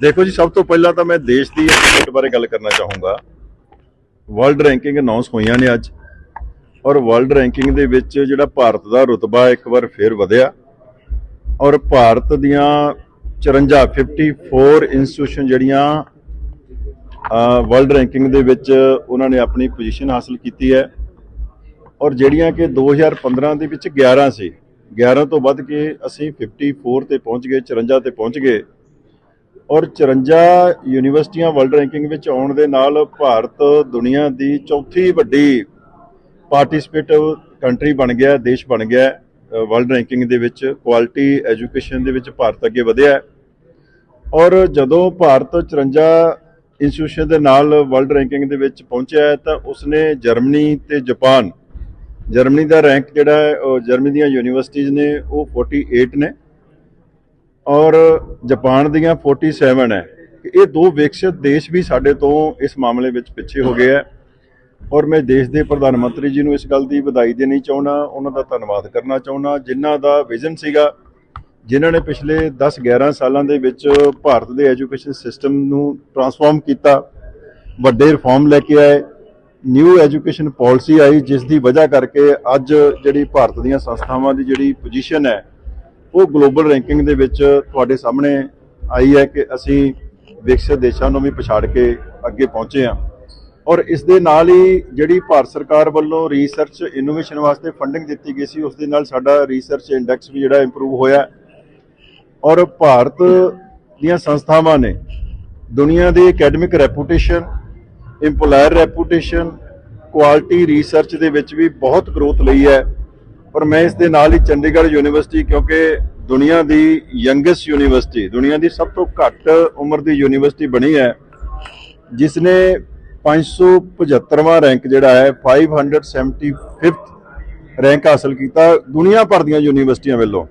ਦੇਖੋ ਜੀ ਸਭ ਤੋਂ ਪਹਿਲਾਂ ਤਾਂ ਮੈਂ ਦੇਸ਼ ਦੀ ਅਚੀਵਮੈਂਟ ਬਾਰੇ ਗੱਲ ਕਰਨਾ ਚਾਹੂੰਗਾ। ਵਰਲਡ ਰੈਂਕਿੰਗ ਅਨਾਉਂਸ ਹੋਈਆਂ ਨੇ ਅੱਜ। ਔਰ ਵਰਲਡ ਰੈਂਕਿੰਗ ਦੇ ਵਿੱਚ ਜਿਹੜਾ ਭਾਰਤ ਦਾ ਰੁਤਬਾ ਇੱਕ ਵਾਰ ਫੇਰ ਵਧਿਆ। ਔਰ ਭਾਰਤ ਦੀਆਂ 54 54 ਇੰਸਟੀਟਿਊਸ਼ਨ ਜਿਹੜੀਆਂ ਵਰਲਡ ਰੈਂਕਿੰਗ ਦੇ ਵਿੱਚ ਉਹਨਾਂ ਨੇ ਆਪਣੀ ਪੋਜੀਸ਼ਨ ਹਾਸਲ ਕੀਤੀ ਹੈ। ਔਰ ਜਿਹੜੀਆਂ ਕਿ 2015 ਦੇ ਵਿੱਚ 11 ਸੀ 11 ਤੋਂ ਵੱਧ ਕੇ ਅਸੀਂ 54 ਤੇ ਪਹੁੰਚ ਗਏ 54 ਤੇ ਪਹੁੰਚ ਗਏ। ਔਰ 54 ਯੂਨੀਵਰਸਿਟੀਆਂ ਵਰਲਡ ਰੈਂਕਿੰਗ ਵਿੱਚ ਆਉਣ ਦੇ ਨਾਲ ਭਾਰਤ ਦੁਨੀਆ ਦੀ ਚੌਥੀ ਵੱਡੀ ਪਾਰਟਿਸਿਪੇਟਿਵ ਕੰਟਰੀ ਬਣ ਗਿਆ, ਦੇਸ਼ ਬਣ ਗਿਆ ਵਰਲਡ ਰੈਂਕਿੰਗ ਦੇ ਵਿੱਚ ਕੁਆਲਿਟੀ ਐਜੂਕੇਸ਼ਨ ਦੇ ਵਿੱਚ ਭਾਰਤ ਅੱਗੇ ਵਧਿਆ। ਔਰ ਜਦੋਂ ਭਾਰਤ 54 ਇੰਸਟੀਟਿਊਸ਼ਨ ਦੇ ਨਾਲ ਵਰਲਡ ਰੈਂਕਿੰਗ ਦੇ ਵਿੱਚ ਪਹੁੰਚਿਆ ਤਾਂ ਉਸਨੇ ਜਰਮਨੀ ਤੇ ਜਾਪਾਨ ਜਰਮਨੀ ਦਾ ਰੈਂਕ ਜਿਹੜਾ ਹੈ, ਉਹ ਜਰਮਨੀ ਦੀਆਂ ਯੂਨੀਵਰਸਿਟੀਆਂ ਨੇ, ਉਹ 48 ਨੇ ਔਰ ਜਾਪਾਨ ਦੀਆਂ 47 ਹੈ। ਇਹ ਦੋ ਵਿਕਸਿਤ ਦੇਸ਼ ਵੀ ਸਾਡੇ ਤੋਂ ਇਸ ਮਾਮਲੇ ਵਿੱਚ ਪਿੱਛੇ ਹੋ ਗਏ ਹੈ ਔਰ ਮੈਂ ਦੇਸ਼ ਦੇ ਪ੍ਰਧਾਨ ਮੰਤਰੀ ਜੀ ਨੂੰ ਇਸ ਗੱਲ ਦੀ ਵਧਾਈ ਦੇਣੀ ਚਾਹੁੰਦਾ, ਉਹਨਾਂ ਦਾ ਧੰਨਵਾਦ ਕਰਨਾ ਚਾਹੁੰਦਾ, ਜਿਨ੍ਹਾਂ ਦਾ ਵਿਜ਼ਨ ਸੀਗਾ, ਜਿਨ੍ਹਾਂ ਨੇ ਪਿਛਲੇ 10-11 ਸਾਲਾਂ ਦੇ ਵਿੱਚ ਭਾਰਤ ਦੇ ਐਜੂਕੇਸ਼ਨ ਸਿਸਟਮ ਨੂੰ ਟਰਾਂਸਫਾਰਮ ਕੀਤਾ, ਵੱਡੇ ਰਿਫਾਰਮ ਲੈ ਕੇ ਆਏ ਨਿਊ ਐਜੂਕੇਸ਼ਨ ਪਾਲਿਸੀ ਆਈ ਜਿਸ ਦੀ ਵਜ੍ਹਾ ਕਰਕੇ ਅੱਜ ਜਿਹੜੀ ਭਾਰਤ ਦੀਆਂ ਸੰਸਥਾਵਾਂ ਦੀ ਜਿਹੜੀ ਪੋਜੀਸ਼ਨ ਹੈ, ਉਹ ਗਲੋਬਲ ਰੈਂਕਿੰਗ ਦੇ ਵਿੱਚ ਤੁਹਾਡੇ ਸਾਹਮਣੇ ਆਈ ਹੈ ਕਿ ਅਸੀਂ ਵਿਕਸਿਤ ਦੇਸ਼ਾਂ ਨੂੰ ਵੀ ਪਛਾੜ ਕੇ ਅੱਗੇ ਪਹੁੰਚੇ ਹਾਂ। ਔਰ ਇਸ ਦੇ ਨਾਲ ਹੀ ਜਿਹੜੀ ਭਾਰਤ ਸਰਕਾਰ ਵੱਲੋਂ ਰਿਸਰਚ ਇਨੋਵੇਸ਼ਨ ਵਾਸਤੇ ਫੰਡਿੰਗ ਦਿੱਤੀ ਗਈ ਸੀ, ਉਸ ਦੇ ਨਾਲ ਸਾਡਾ ਰਿਸਰਚ ਇੰਡੈਕਸ ਵੀ ਜਿਹੜਾ ਇੰਪਰੂਵ ਹੋਇਆ ਔਰ ਭਾਰਤ ਦੀਆਂ ਸੰਸਥਾਵਾਂ ਨੇ ਦੁਨੀਆ ਦੀ academic reputation employer reputation quality research ਦੇ ਵਿੱਚ ਵੀ ਬਹੁਤ ਗਰੋਥ ਲਈ ਹੈ। ਪਰ ਮੈਂ ਇਸ ਦੇ ਨਾਲ ਹੀ ਚੰਡੀਗੜ੍ਹ ਯੂਨੀਵਰਸਿਟੀ ਕਿਉਂਕਿ ਦੁਨੀਆ ਦੀ ਯੰਗੈਸਟ ਯੂਨੀਵਰਸਿਟੀ, ਦੁਨੀਆ ਦੀ ਸਭ ਤੋਂ ਘੱਟ ਉਮਰ ਦੀ ਯੂਨੀਵਰਸਿਟੀ ਬਣੀ ਹੈ। ਜਿਸ ਨੇ 575ਵਾਂ ਰੈਂਕ ਜਿਹੜਾ ਹੈ 575th ਰੈਂਕ ਹਾਸਲ ਕੀਤਾ ਦੁਨੀਆ ਭਰ ਦੀਆਂ ਯੂਨੀਵਰਸਿਟੀਆਂ ਵੱਲੋਂ।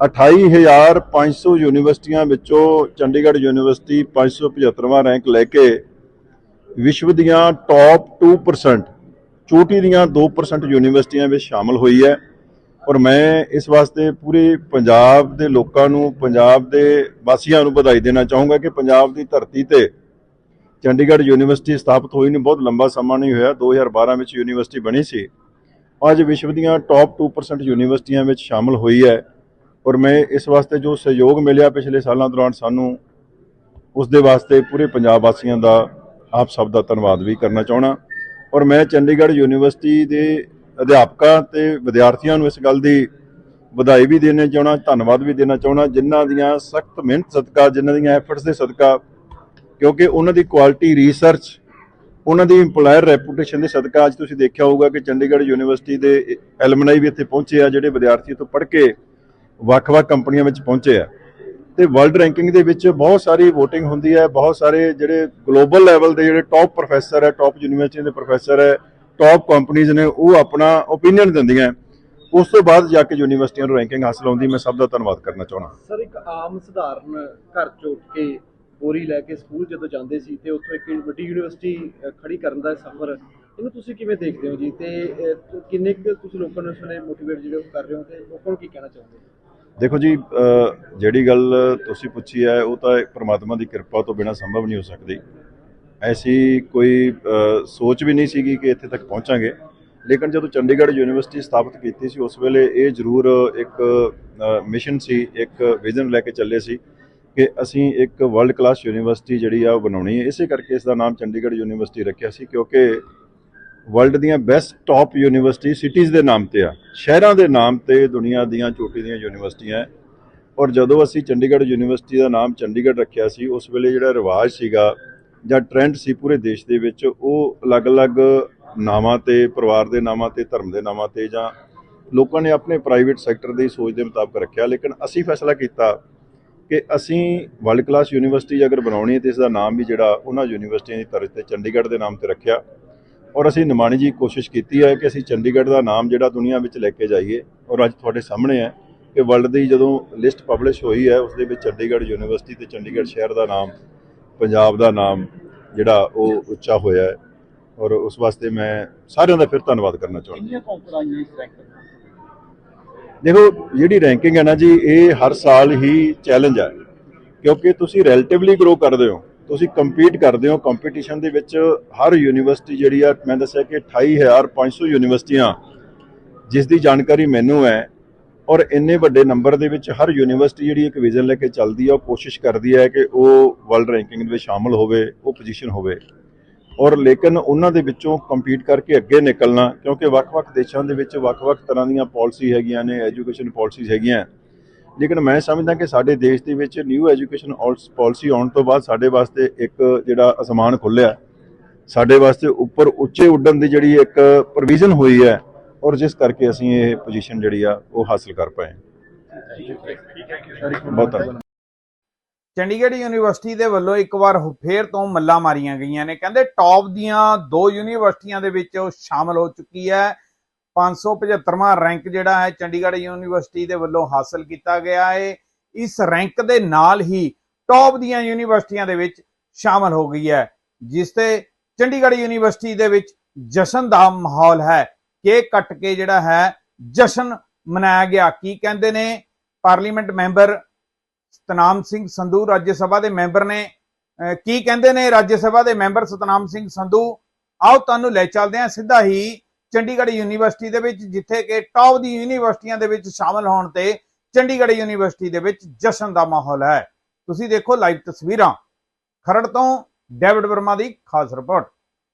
28500 ਯੂਨੀਵਰਸਿਟੀਆਂ ਵਿੱਚੋਂ ਚੰਡੀਗੜ੍ਹ ਯੂਨੀਵਰਸਿਟੀ 575ਵਾਂ ਰੈਂਕ ਲੈ ਕੇ ਵਿਸ਼ਵ ਦੀਆਂ ਟੌਪ 2% ਚੋਟੀ ਦੀਆਂ 2% ਯੂਨੀਵਰਸਿਟੀਆਂ ਵਿੱਚ ਸ਼ਾਮਲ ਹੋਈ ਹੈ। ਔਰ ਮੈਂ ਇਸ ਵਾਸਤੇ ਪੂਰੇ ਪੰਜਾਬ ਦੇ ਲੋਕਾਂ ਨੂੰ, ਪੰਜਾਬ ਦੇ ਵਾਸੀਆਂ ਨੂੰ ਵਧਾਈ ਦੇਣਾ ਚਾਹੂੰਗਾ ਕਿ ਪੰਜਾਬ ਦੀ ਧਰਤੀ ਤੇ ਚੰਡੀਗੜ੍ਹ ਯੂਨੀਵਰਸਿਟੀ ਸਥਾਪਿਤ ਹੋਈ ਨੂੰ ਬਹੁਤ ਲੰਬਾ ਸਮਾਂ ਨਹੀਂ ਹੋਇਆ। 2012 ਵਿੱਚ ਯੂਨੀਵਰਸਿਟੀ ਬਣੀ ਸੀ। ਅੱਜ ਵਿਸ਼ਵ ਦੀਆਂ ਟੌਪ 2% ਯੂਨੀਵਰਸਿਟੀਆਂ ਵਿੱਚ ਸ਼ਾਮਲ ਹੋਈ ਹੈ। ਔਰ ਮੈਂ ਇਸ ਵਾਸਤੇ ਜੋ ਸਹਿਯੋਗ ਮਿਲਿਆ ਪਿਛਲੇ ਸਾਲਾਂ ਦੌਰਾਨ ਸਾਨੂੰ, ਉਸ ਦੇ ਵਾਸਤੇ ਪੂਰੇ ਪੰਜਾਬ ਵਾਸੀਆਂ ਦਾ ਆਪ ਸਭ ਦਾ ਧੰਨਵਾਦ ਵੀ ਕਰਨਾ ਚਾਹਣਾ ਔਰ ਮੈਂ ਚੰਡੀਗੜ੍ਹ ਯੂਨੀਵਰਸਿਟੀ ਦੇ ਅਧਿਆਪਕਾਂ ਤੇ ਵਿਦਿਆਰਥੀਆਂ ਨੂੰ ਇਸ ਗੱਲ ਦੀ ਵਧਾਈ ਵੀ ਦੇਣਾ ਚਾਹਣਾ ਧੰਨਵਾਦ ਵੀ ਦੇਣਾ ਚਾਹਣਾ ਜਿਨ੍ਹਾਂ ਦੀਆਂ ਸਖਤ ਮਿਹਨਤ ਸਦਕਾ, ਜਿਨ੍ਹਾਂ ਦੀਆਂ ਐਫਰਟਸ ਦੇ ਸਦਕਾ, ਕਿਉਂਕਿ ਉਹਨਾਂ ਦੀ ਕੁਆਲਿਟੀ ਰਿਸਰਚ ਉਹਨਾਂ ਦੀ ਇੰਪਲਾਇਰ ਰੈਪੂਟੇਸ਼ਨ ਦੇ ਸਦਕਾ ਅੱਜ ਤੁਸੀਂ ਦੇਖਿਆ ਹੋਊਗਾ ਕਿ ਚੰਡੀਗੜ੍ਹ ਯੂਨੀਵਰਸਿਟੀ ਦੇ ਐਲਮਨਾਈ ਵੀ ਇੱਥੇ ਪਹੁੰਚੇ ਆ, ਜਿਹੜੇ ਵਿਦਿਆਰਥੀ ਤੋਂ ਪੜ੍ਹ ਕੇ ਵੱਖ-ਵੱਖ ਕੰਪਨੀਆਂ ਵਿੱਚ ਪਹੁੰਚੇ ਆ। ਤੇ ਵਰਲਡ ਰੈਂਕਿੰਗ ਦੇ ਵਿੱਚ ਬਹੁਤ ਸਾਰੀ VOTING ਹੁੰਦੀ ਹੈ, ਬਹੁਤ ਸਾਰੇ ਜਿਹੜੇ ਗਲੋਬਲ ਲੈਵਲ ਦੇ ਜਿਹੜੇ ਟੌਪ ਪ੍ਰੋਫੈਸਰ ਹੈ ਟੌਪ ਯੂਨੀਵਰਸਿਟੀਆਂ ਦੇ ਪ੍ਰੋਫੈਸਰ ਹੈ ਟੌਪ ਕੰਪਨੀਆਂ ਨੇ ਉਹ ਆਪਣਾ ਓਪੀਨੀਅਨ ਦਿੰਦੀਆਂ ਉਸ ਤੋਂ ਬਾਅਦ ਜਾ ਕੇ ਯੂਨੀਵਰਸਿਟੀਆਂ ਨੂੰ ਰੈਂਕਿੰਗ ਹਾਸਲ ਹੁੰਦੀ ਮੈਂ ਸਭ ਦਾ ਧੰਨਵਾਦ ਕਰਨਾ ਚਾਹੁੰਦਾ। ਸਰ, ਇੱਕ ਆਮ ਸਧਾਰਨ ਘਰ ਚੋਂ ਉੱਠ ਕੇ ਬੋਰੀ ਲੈ ਕੇ ਸਕੂਲ ਜਦੋਂ ਜਾਂਦੇ ਸੀ ਤੇ ਉੱਥੋਂ ਇੱਕ ਵੱਡੀ ਯੂਨੀਵਰਸਿਟੀ ਖੜੀ ਕਰਨ ਦਾ ਸਫ਼ਰ, ਇਹਨੂੰ ਤੁਸੀਂ ਕਿਵੇਂ ਦੇਖਦੇ ਹੋ ਜੀ? ਤੇ ਕਿੰਨੇ ਕੁ ਤੁਸੀਂ ਲੋਕਾਂ ਨੂੰ ਇਸ ਵੇਲੇ ਮੋਟੀਵੇਟ ਜਿਹੜੇ ਉਹ ਕਰ ਰਹੇ ਹੋ ਤੇ ਲੋਕਾਂ ਨੂੰ ਕੀ ਕਹਿਣਾ ਚਾਹੁੰਦੇ ਹੋ ਦੇਖੋ ਜੀ ਜਿਹੜੀ ਗੱਲ ਤੁਸੀਂ ਪੁੱਛੀ ਹੈ, ਉਹ ਤਾਂ ਪ੍ਰਮਾਤਮਾ ਦੀ ਕਿਰਪਾ ਤੋਂ ਬਿਨਾਂ ਸੰਭਵ ਨਹੀਂ ਹੋ ਸਕਦੀ। ਐਸੀ ਕੋਈ ਸੋਚ ਵੀ ਨਹੀਂ ਸੀਗੀ ਕਿ ਇੱਥੇ ਤੱਕ ਪਹੁੰਚਾਂਗੇ। ਲੇਕਿਨ ਜਦੋਂ ਚੰਡੀਗੜ੍ਹ ਯੂਨੀਵਰਸਿਟੀ ਸਥਾਪਿਤ ਕੀਤੀ ਸੀ, ਉਸ ਵੇਲੇ ਇਹ ਜ਼ਰੂਰ ਇੱਕ ਮਿਸ਼ਨ ਸੀ, ਇੱਕ ਵਿਜ਼ਨ ਲੈ ਕੇ ਚੱਲੇ ਸੀ ਕਿ ਅਸੀਂ ਇੱਕ ਵਰਲਡ ਕਲਾਸ ਯੂਨੀਵਰਸਿਟੀ ਜਿਹੜੀ ਆ ਉਹ ਬਣਾਉਣੀ ਹੈ। ਇਸੇ ਕਰਕੇ ਇਸ ਦਾ ਨਾਮ ਚੰਡੀਗੜ੍ਹ ਯੂਨੀਵਰਸਿਟੀ ਰੱਖਿਆ ਸੀ, ਕਿਉਂਕਿ ਵਰਲਡ ਦੀਆਂ ਬੈਸਟ ਟਾਪ ਯੂਨੀਵਰਸਿਟੀ ਸਿਟੀਜ਼ ਦੇ ਨਾਮ ਤੇ ਆ, ਸ਼ਹਿਰਾਂ ਦੇ ਨਾਮ ਤੇ ਦੁਨੀਆ ਦੀਆਂ ਚੋਟੀ ਦੀਆਂ ਯੂਨੀਵਰਸਿਟੀਆਂ ਹੈ ਔਰ ਜਦੋਂ ਅਸੀਂ ਚੰਡੀਗੜ੍ਹ ਯੂਨੀਵਰਸਿਟੀ ਦਾ ਨਾਮ ਚੰਡੀਗੜ੍ਹ ਰੱਖਿਆ ਸੀ, ਉਸ ਵੇਲੇ ਜਿਹੜਾ ਰਿਵਾਜ ਸੀਗਾ ਜਾਂ ਟ੍ਰੈਂਡ ਸੀ ਪੂਰੇ ਦੇਸ਼ ਦੇ ਵਿੱਚ, ਉਹ ਅਲੱਗ-ਅਲੱਗ ਨਾਵਾਂ ਤੇ, ਪਰਿਵਾਰ ਦੇ ਨਾਵਾਂ ਤੇ, ਧਰਮ ਦੇ ਨਾਵਾਂ ਤੇ ਜਾਂ ਲੋਕਾਂ ਨੇ ਆਪਣੇ ਪ੍ਰਾਈਵੇਟ ਸੈਕਟਰ ਦੀ ਸੋਚ ਦੇ ਮੁਤਾਬਕ ਰੱਖਿਆ। ਲੇਕਿਨ ਅਸੀਂ ਫੈਸਲਾ ਕੀਤਾ ਕਿ ਅਸੀਂ ਵਰਲਡ ਕਲਾਸ ਯੂਨੀਵਰਸਿਟੀ ਅਗਰ ਬਣਾਉਣੀ ਹੈ ਤੇ ਇਸ ਦਾ ਨਾਮ ਵੀ ਜਿਹੜਾ ਉਹਨਾਂ ਯੂਨੀਵਰਸਿਟੀਆਂ ਦੀ ਤਰ੍ਹਾਂ ਤੇ ਚੰਡੀਗੜ੍ਹ ਦੇ ਨਾਮ ਤੇ ਰੱਖਿਆ। ਔਰ ਅਸੀਂ ਨਿਮਾਣੀ ਜੀ ਕੋਸ਼ਿਸ਼ ਕੀਤੀ ਹੈ ਕਿ ਅਸੀਂ ਚੰਡੀਗੜ੍ਹ ਦਾ ਨਾਮ ਜਿਹੜਾ ਦੁਨੀਆ ਵਿੱਚ ਲੈ ਕੇ ਜਾਈਏ ਔਰ ਅੱਜ ਤੁਹਾਡੇ ਸਾਹਮਣੇ ਹੈ ਕਿ ਵਰਲਡ ਦੀ ਜਦੋਂ ਲਿਸਟ ਪਬਲਿਸ਼ ਹੋਈ ਹੈ ਉਸ ਦੇ ਵਿੱਚ ਚੰਡੀਗੜ੍ਹ ਯੂਨੀਵਰਸਿਟੀ ਤੇ ਚੰਡੀਗੜ੍ਹ ਸ਼ਹਿਰ ਦਾ ਨਾਮ ਪੰਜਾਬ ਦਾ ਨਾਮ ਜਿਹੜਾ ਉਹ ਉੱਚਾ ਹੋਇਆ ਹੈ ਔਰ ਉਸ ਵਾਸਤੇ ਮੈਂ ਸਾਰਿਆਂ ਦਾ ਫਿਰ ਧੰਨਵਾਦ ਕਰਨਾ ਚਾਹੁੰਦਾ। ਦੇਖੋ ਜਿਹੜੀ ਰੈਂਕਿੰਗ ਹੈ ਨਾ ਜੀ ਇਹ ਹਰ ਸਾਲ ਹੀ ਚੈਲੰਜ ਹੈ ਕਿਉਂਕਿ ਤੁਸੀਂ ਰਿਲੇਟਿਵਲੀ ਗਰੋ ਕਰਦੇ ਹੋ। ਤੁਸੀਂ ਕੰਪੀਟ ਕਰਦੇ ਹੋ ਕੰਪੀਟੀਸ਼ਨ ਦੇ ਵਿੱਚ ਹਰ ਯੂਨੀਵਰਸਿਟੀ ਜਿਹੜੀ ਆ, ਮੈਂ ਦੱਸਿਆ ਕਿ 28500 ਯੂਨੀਵਰਸਿਟੀਆਂ, ਜਿਸ ਦੀ ਜਾਣਕਾਰੀ ਮੈਨੂੰ ਹੈ, ਔਰ ਇੰਨੇ ਵੱਡੇ ਨੰਬਰ ਦੇ ਵਿੱਚ ਹਰ ਯੂਨੀਵਰਸਿਟੀ ਜਿਹੜੀ ਇੱਕ ਵਿਜ਼ਨ ਲੈ ਕੇ ਚੱਲਦੀ ਆ, ਉਹ ਕੋਸ਼ਿਸ਼ ਕਰਦੀ ਹੈ ਕਿ ਉਹ ਵਰਲਡ ਰੈਂਕਿੰਗ ਦੇ ਵਿੱਚ ਸ਼ਾਮਲ ਹੋਵੇ, ਉਹ ਪੋਜੀਸ਼ਨ ਹੋਵੇ। ਔਰ ਲੇਕਿਨ ਉਹਨਾਂ ਦੇ ਵਿੱਚੋਂ ਕੰਪੀਟ ਕਰਕੇ ਅੱਗੇ ਨਿਕਲਣਾ, ਕਿਉਂਕਿ ਵੱਖ-ਵੱਖ ਦੇਸ਼ਾਂ ਦੇ ਵਿੱਚ ਵੱਖ-ਵੱਖ ਤਰ੍ਹਾਂ ਦੀਆਂ ਪਾਲਿਸੀ ਹੈਗੀਆਂ ਨੇ ਐਜੂਕੇਸ਼ਨ ਪਾਲਿਸੀਜ਼ ਹੈਗੀਆਂ ਲੇਕਿਨ ਮੈਂ ਸਮਝਦਾ ਕਿ ਸਾਡੇ ਦੇਸ਼ ਦੇ ਵਿੱਚ ਨਿਊ ਐਜੂਕੇਸ਼ਨ ਪਾਲਿਸੀ ਆਉਣ ਤੋਂ ਬਾਅਦ ਸਾਡੇ ਵਾਸਤੇ ਇੱਕ ਜਿਹੜਾ ਅਸਮਾਨ ਖੁੱਲਿਆ ਸਾਡੇ ਵਾਸਤੇ ਉੱਪਰ ਉੱਚੇ ਉੱਡਣ ਦੀ ਜਿਹੜੀ ਇੱਕ ਪ੍ਰੋਵੀਜ਼ਨ ਹੋਈ ਹੈ ਔਰ ਜਿਸ ਕਰਕੇ ਅਸੀਂ ਇਹ ਪੋਜੀਸ਼ਨ ਜਿਹੜੀ ਆ ਉਹ ਹਾਸਲ ਕਰ ਪਾਏ ਬਹੁਤ ਧੰਨਵਾਦ। ਚੰਡੀਗੜ੍ਹ ਯੂਨੀਵਰਸਿਟੀ ਦੇ ਵੱਲੋਂ ਇੱਕ ਵਾਰ ਫੇਰ ਤੋਂ ਮੱਲਾਂ ਮਾਰੀਆਂ ਗਈਆਂ ਨੇ। ਕਹਿੰਦੇ ਟੌਪ ਦੀਆਂ ਦੋ ਯੂਨੀਵਰਸਿਟੀਆਂ ਦੇ ਵਿੱਚ ਉਹ ਸ਼ਾਮਲ ਹੋ ਚੁੱਕੀ ਹੈ। 575ਵਾਂ ਰੈਂਕ ਜਿਹੜਾ ਹੈ ਚੰਡੀਗੜ੍ਹ ਯੂਨੀਵਰਸਿਟੀ ਦੇ ਵੱਲੋਂ ਹਾਸਲ ਕੀਤਾ ਗਿਆ ਹੈ ਇਸ ਰੈਂਕ ਦੇ ਨਾਲ ਹੀ ਟੌਪ ਦੀਆਂ ਯੂਨੀਵਰਸਿਟੀਆਂ ਦੇ ਵਿੱਚ ਸ਼ਾਮਲ ਹੋ ਗਈ ਹੈ, ਜਿਸ ਤੇ ਚੰਡੀਗੜ੍ਹ ਯੂਨੀਵਰਸਿਟੀ ਦੇ ਵਿੱਚ ਜਸ਼ਨ ਦਾ ਮਾਹੌਲ ਹੈ। ਕੇਕ ਕੱਟ ਕੇ ਜਿਹੜਾ ਹੈ ਜਸ਼ਨ ਮਨਾਇਆ ਗਿਆ। ਕੀ ਕਹਿੰਦੇ ਨੇ? ਪਾਰਲੀਮੈਂਟ ਮੈਂਬਰ ਸਤਨਾਮ ਸਿੰਘ ਸੰਧੂ ਰਾਜ ਸਭਾ ਦੇ ਮੈਂਬਰ ਨੇ ਕੀ ਕਹਿੰਦੇ ਨੇ ਰਾਜ ਸਭਾ ਦੇ ਮੈਂਬਰ ਸਤਨਾਮ ਸਿੰਘ ਸੰਧੂ? ਆਓ ਤੁਹਾਨੂੰ ਲੈ ਚੱਲਦੇ ਹਾਂ ਸਿੱਧਾ ਹੀ ਚੰਡੀਗੜ੍ਹ ਯੂਨੀਵਰਸਿਟੀ ਦੇ ਵਿੱਚ, ਜਿੱਥੇ ਕਿ ਟੌਪ ਦੀ ਯੂਨੀਵਰਸਿਟੀਆਂ ਦੇ ਵਿੱਚ ਸ਼ਾਮਲ ਹੋਣ ਤੇ ਚੰਡੀਗੜ੍ਹ ਯੂਨੀਵਰਸਿਟੀ ਦੇ ਵਿੱਚ ਜਸ਼ਨ ਦਾ ਮਾਹੌਲ ਹੈ। ਤੁਸੀਂ ਦੇਖੋ ਲਾਈਵ ਤਸਵੀਰਾਂ। ਖਰੜ ਤੋਂ ਡੇਵਿਡ ਵਰਮਾ ਦੀ ਖਾਸ ਰਿਪੋਰਟ।